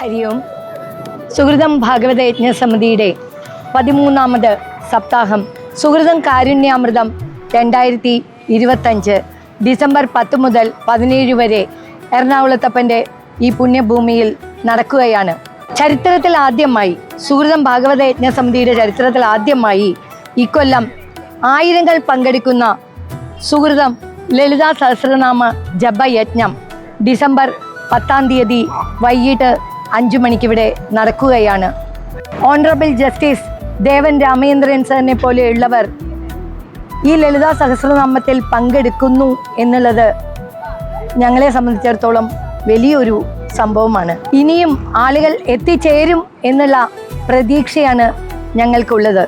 ഹരി ഓം. സുഹൃതം ഭാഗവത യജ്ഞസമിതിയുടെ പതിമൂന്നാമത് സപ്താഹം. സുഹൃതം കാരുണ്യാമൃതം രണ്ടായിരത്തി ഇരുപത്തഞ്ച് ഡിസംബർ പത്ത് മുതൽ പതിനേഴ് വരെ എറണാകുളത്തപ്പന്റെ ഈ പുണ്യഭൂമിയിൽ നടക്കുകയാണ്. ചരിത്രത്തിൽ ആദ്യമായി സുഹൃതം ഭാഗവത യജ്ഞസമിതിയുടെ ചരിത്രത്തിൽ ആദ്യമായി ഇക്കൊല്ലം ആയിരങ്ങൾ പങ്കെടുക്കുന്ന സുഹൃതം ലളിതാ സഹസ്രനാമ ജപയജ്ഞം ഡിസംബർ പത്താം തീയതി വൈകിട്ട് അഞ്ചു മണിക്കിവിടെ നടക്കുകയാണ്. ഓണറബിൾ ജസ്റ്റിസ് ദേവൻ രാമേന്ദ്രൻ സാറിനെ പോലെയുള്ളവർ ഈ ലളിതാ സഹസ്രനാമത്തിൽ പങ്കെടുക്കുന്നു എന്നുള്ളത് ഞങ്ങളെ സംബന്ധിച്ചിടത്തോളം വലിയൊരു സംഭവമാണ്. ഇനിയും ആളുകൾ എത്തിച്ചേരും എന്നുള്ള പ്രതീക്ഷയാണ് ഞങ്ങൾക്കുള്ളത്.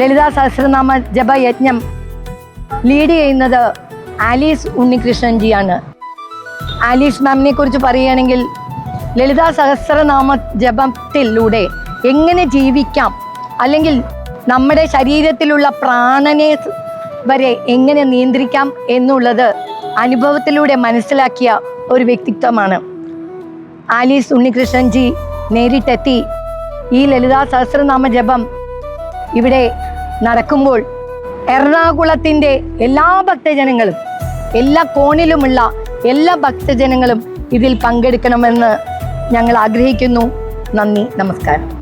ലളിതാ സഹസ്രനാമ ജപയജ്ഞം ലീഡ് ചെയ്യുന്നത് ആലീസ് ഉണ്ണികൃഷ്ണൻജിയാണ്. ആലീസ് മാമിനെ കുറിച്ച് പറയുകയാണെങ്കിൽ ലളിതാ സഹസ്രനാമ ജപത്തിലൂടെ എങ്ങനെ ജീവിക്കാം? അല്ലെങ്കിൽ നമ്മുടെ ശരീരത്തിലുള്ള പ്രാണനെ വരെ എങ്ങനെ നിയന്ത്രിക്കാം എന്നുള്ളത് അനുഭവത്തിലൂടെ മനസ്സിലാക്കിയ ഒരു വ്യക്തിത്വമാണ്. ആലീസ് ഉണ്ണികൃഷ്ണൻജി നേരിട്ടെത്തി ഈ ലളിതാ സഹസ്രനാമ ജപം ഇവിടെ നടക്കുമ്പോൾ എറണാകുളത്തിന്റെ എല്ലാ ഭക്തജനങ്ങളും എല്ലാ കോണിലുമുള്ള എല്ലാ ഭക്തജനങ്ങളും ഇതിൽ പങ്കെടുക്കണമെന്ന് ഞങ്ങൾ ആഗ്രഹിക്കുന്നു. നന്ദി നമസ്കാരം.